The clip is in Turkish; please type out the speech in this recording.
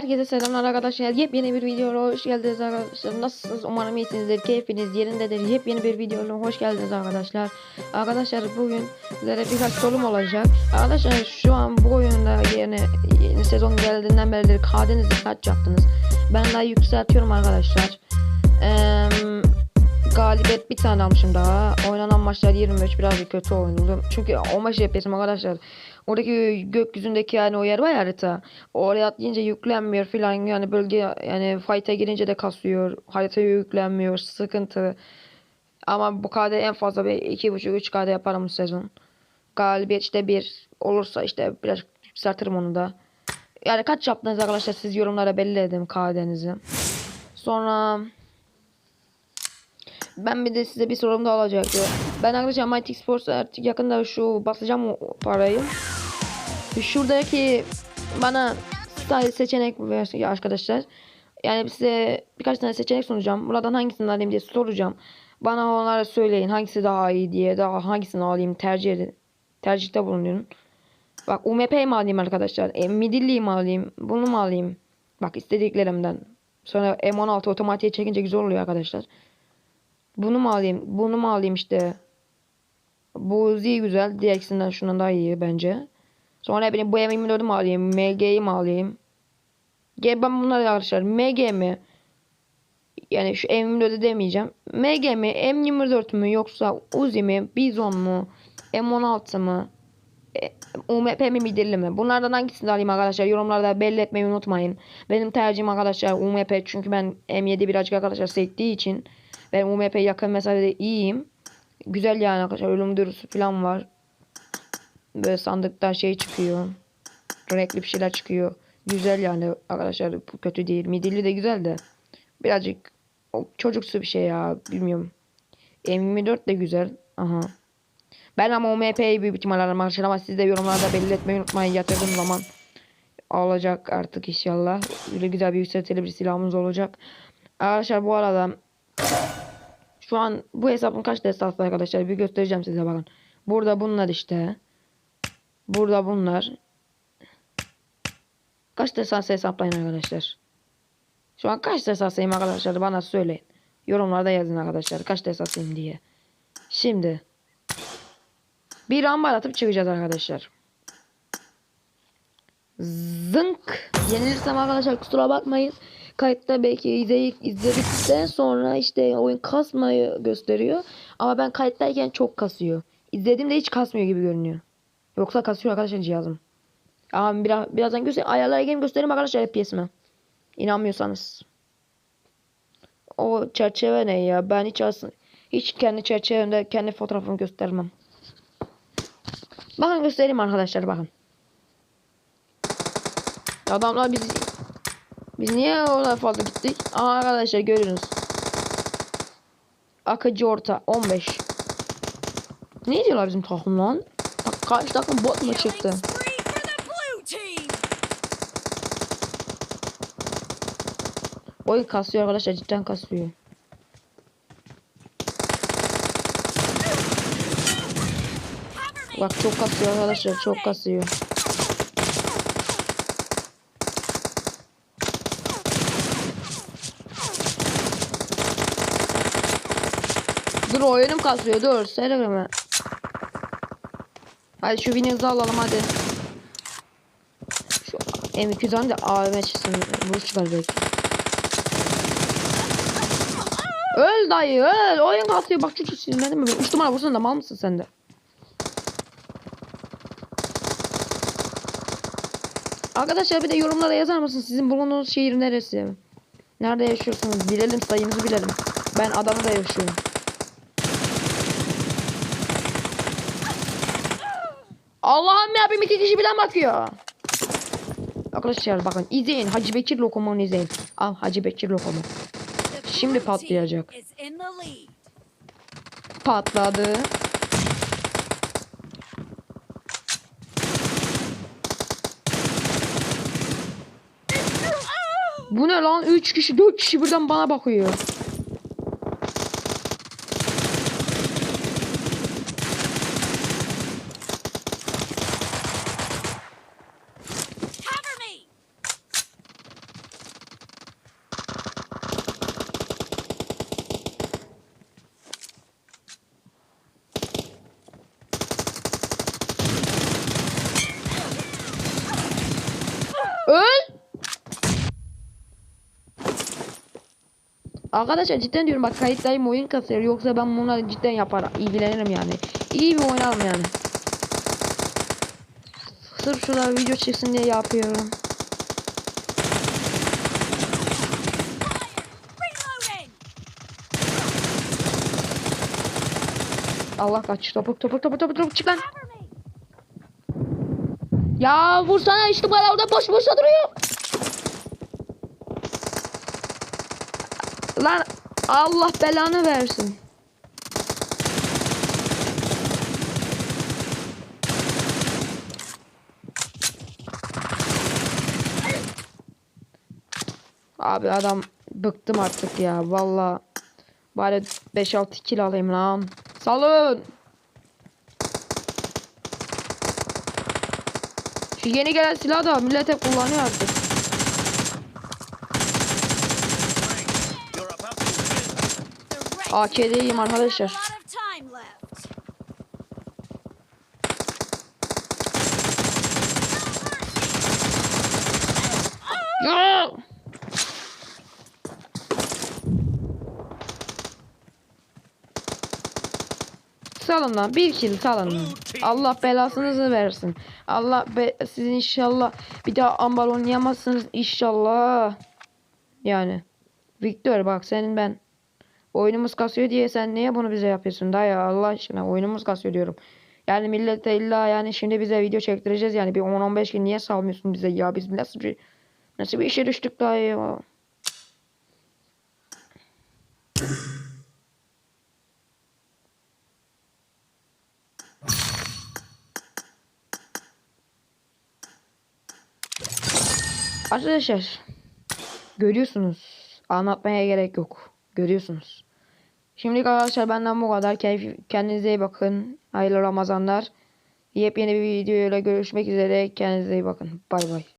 Herkese selamlar arkadaşlar. Yepyeni bir videoya hoş geldiniz arkadaşlar. Nasılsınız? Umarım iyisinizdir. Keyfiniz yerindedir. Yepyeni bir videoya hoş geldiniz arkadaşlar. Arkadaşlar bugün sizlere birkaç sorum olacak. Arkadaşlar şu an bu oyunda yeni, yeni sezon geldiğinden beridir KD'nizi kaç yaptınız? Ben daha yükseltiyorum arkadaşlar. Eee galibiyet bir tane almışım daha. Oynanan maçlar 23 biraz da kötü oynadım. Çünkü o maçı yapıyorsun arkadaşlar. Oradaki gökyüzündeki yani o yer var ya harita. Oraya atlayınca yüklenmiyor filan yani bölge yani fight'a girince de kasıyor. Haritaya yüklenmiyor. Sıkıntı. Ama bu KD en fazla bir 2.5-3 KD yaparım bu sezon. Galibiyet işte bir olursa işte biraz yükseltirim onu da. Yani kaç yaptınız arkadaşlar siz yorumlara belli edin KD'nizi. Sonra ben bir de size bir sorum da olacaktı. Ben arkadaşlar Mighty Sports artık yakında şu basacağım o parayı. Şuradaki bana style seçenek versin arkadaşlar. Yani size birkaç tane seçenek sunacağım. Buradan hangisini alayım diye soracağım. Bana onlara söyleyin hangisi daha iyi diye daha hangisini alayım tercih edin. Tercihte bulunun. Bak UMP mi alayım arkadaşlar? E, midilli mi alayım? Bunu mu alayım? Bak istediklerimden. Sonra M16 otomatiğe çekince güzel oluyor arkadaşlar. Bunu mu alayım? Bunu mu alayım işte? Bu Uzi güzel. Diğer ikisinden şundan daha iyi bence. Sonra benim bu M24'ü mü alayım? MG'yi mi alayım? Gel ben bunları arkadaşlar. MG mi? Yani şu M24'ü demeyeceğim. MG mi? M24 mü? Yoksa Uzi mi? Bizon mu? M16 mı? E, UMP mi midilli mi? Bunlardan hangisini alayım arkadaşlar? Yorumlarda belli etmeyi unutmayın. Benim tercihim arkadaşlar UMP çünkü ben M7 birazcık arkadaşlar sektiği için ben UMP yakın mesafede iyiyim. Güzel yani arkadaşlar. Ölüm dürüsü falan var. Böyle sandıktan şey çıkıyor. Renkli bir şeyler çıkıyor. Güzel yani arkadaşlar. Bu kötü değil. Midilli de güzel de. Birazcık çocuksu bir şey ya. Bilmiyorum. M24 de güzel. Aha. Ben ama UMP'yi büyük ihtimal ararım arkadaşlar ama siz de yorumlarda belli etmeyi unutmayın. Yatırdığım zaman olacak artık inşallah. Böyle güzel bir yükseltili bir silahımız olacak. Arkadaşlar bu arada şu an bu hesabın kaç destansı arkadaşlar bir göstereceğim size bakın. Burada bunlar işte. Burada bunlar. Kaç destansı hesaplayın arkadaşlar. Şu an kaç destansıyım arkadaşlar bana söyleyin. Yorumlarda yazın arkadaşlar kaç destansıyım diye. Şimdi. Bir ambar atıp çıkacağız arkadaşlar. Zınk. Yenilirsem arkadaşlar kusura bakmayın. Kayıtta belki izleyip izledikten sonra işte oyun kasmayı gösteriyor. Ama ben kayıttayken çok kasıyor. İzlediğimde hiç kasmıyor gibi görünüyor. Yoksa kasıyor arkadaşlar cihazım. Ama biraz, birazdan göster ayarlara gelin göstereyim arkadaşlar FPS'ime. İnanmıyorsanız. O çerçeve ne ya? Ben hiç aslında hiç kendi çerçevemde kendi fotoğrafımı göstermem. Bakın göstereyim arkadaşlar bakın. Adamlar bizi biz niye oraya fazla gittik? Aa arkadaşlar görüyorsunuz. Akıcı orta 15. Ne diyorlar bizim takım lan? Bak karşı takım bot mu çıktı? Oyun kasıyor arkadaşlar cidden kasıyor. Bak çok kasıyor arkadaşlar çok kasıyor. Dur oyunum kasıyor dur söyleme. Hadi şu winnings'i alalım hadi. Şu M200'den de AVM çıksın. Vuruş çıkar belki. Öl dayı öl. Oyun kasıyor bak çok sinirlendim mi? 3 numara vursun da mal mısın sen de? Arkadaşlar bir de yorumlara yazar mısınız? Sizin bulunduğunuz şehir neresi? Nerede yaşıyorsunuz? Bilelim sayınızı bilelim. Ben Adana'da yaşıyorum. Allah'ım ya bir iki kişi birden bakıyor. Arkadaşlar bakın izleyin. Hacı Bekir lokumunu izleyin. Al Hacı Bekir lokumu. The Şimdi patlayacak. Patladı. Bu ne lan? 3 kişi 4 kişi birden bana bakıyor. Arkadaşlar cidden diyorum bak kayıttayım oyun kasıyor yoksa ben bunları cidden yapar ilgilenirim yani. İyi bir oynarım yani. Sırf şurada video çıksın diye yapıyorum. Allah kaç topuk topuk topuk topuk topuk çık lan. Ya vursana işte bana orada boş boşa duruyor. Lan Allah belanı versin. Abi adam bıktım artık ya valla. Bari 5-6 kill alayım lan. Salın. Şu yeni gelen silah da millet hep kullanıyor artık. AK'deyim arkadaşlar. Salın lan bir kill salın. Allah belasınızı versin. Allah be siz inşallah bir daha ambar oynayamazsınız inşallah. Yani Victor bak senin ben oyunumuz kasıyor diye sen niye bunu bize yapıyorsun? Da ya Allah aşkına oyunumuz kasıyor diyorum. Yani millete illa yani şimdi bize video çektireceğiz. Yani bir 10-15 gün niye salmıyorsun bize? Ya biz nasıl bir nasıl bir işe düştük daha ya. Arkadaşlar görüyorsunuz. Anlatmaya gerek yok görüyorsunuz. Şimdilik arkadaşlar benden bu kadar. Kendinize iyi bakın. Hayırlı Ramazanlar. Yepyeni bir videoyla görüşmek üzere. Kendinize iyi bakın. Bay bay.